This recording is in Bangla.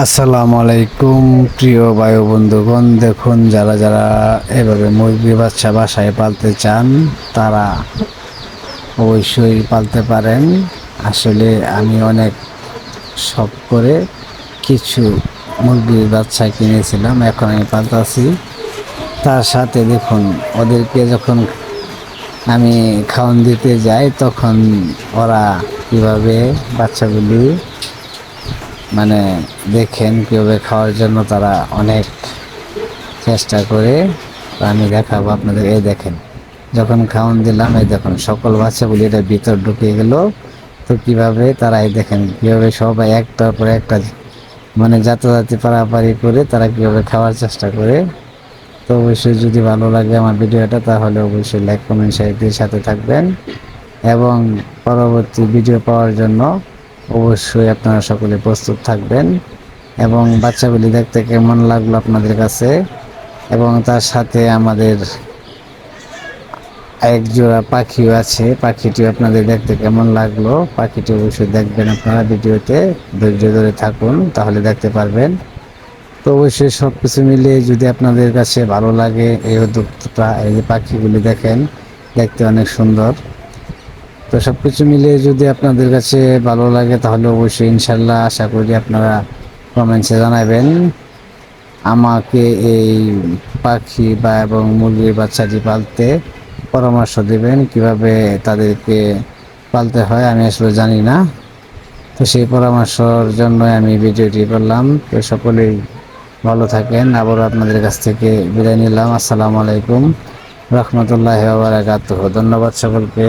আসসালামু আলাইকুম, প্রিয় বায়ু বন্ধুগণ। দেখুন, যারা যারা এভাবে মুরগি বাচ্চা বাসায় পালতে চান, তারা অবশ্যই পালতে পারেন। আসলে আমি অনেক শখ করে কিছু মুরগির বাচ্চা কিনেছিলাম, এখন আমি পালতাছি। তার সাথে দেখুন, ওদেরকে যখন আমি খাওয়ান দিতে যাই, তখন ওরা কীভাবে বাচ্চাগুলি মানে দেখেন কীভাবে খাওয়ার জন্য তারা অনেক চেষ্টা করে। আমি দেখাবো আপনাদের, এই দেখেন, যখন খাওয়ান দিলাম, এই দেখুন, সকল বাচ্চা বাচ্চাগুলি এটা ভিতর ঢুকে গেল। তো কীভাবে তারা, এই দেখেন, কীভাবে সবাই একটার পর একটা মানে যাতায়াতি পারাপারি করে তারা কীভাবে খাওয়ার চেষ্টা করে। তো অবশ্যই যদি ভালো লাগে আমার ভিডিওটা, তাহলে অবশ্যই লাইক কমেন্ট দিয়ে সাথে থাকবেন। এবং পরবর্তী ভিডিও পাওয়ার জন্য অবশ্যই আপনারা সকলে প্রস্তুত থাকবেন এবং বাচ্চাগুলি দেখতে কেমন লাগল আপনাদের কাছে এবং তার সাথে আমাদের এক জোড়া পাখিও আছে পাখিটি আপনাদের দেখতে কেমন লাগল? পাখিটি অবশ্যই দেখবেন আপনারা ভিডিওতে, ধৈর্য ধরে থাকুন, তাহলে দেখতে পারবেন। তো অবশ্যই সব কিছু মিলিয়ে যদি আপনাদের কাছে ভালো লাগে, এই উদ্যোক্তা, এই পাখিগুলি দেখেন, দেখতে অনেক সুন্দর। তো সব কিছু মিলিয়ে যদি আপনাদের কাছে ভালো লাগে, তাহলে অবশ্যই ইনশাল্লাহ আশা করি আপনারা কমেন্টসে জানাবেন। আমাকে এই পাখি বা এবং মুরগির বাচ্চাটি পালতে পরামর্শ দেবেন, কীভাবে তাদেরকে পালতে হয় আমি আসলে জানি না। তো সেই পরামর্শর জন্য আমি ভিডিওটি করলাম। তো সকলেই ভালো থাকেন। আবারও আপনাদের কাছ থেকে বিদায় নিলাম। আসসালামু আলাইকুম। রহমতুল্লাহ বারাকাতুহ। ধন্যবাদ সকলকে।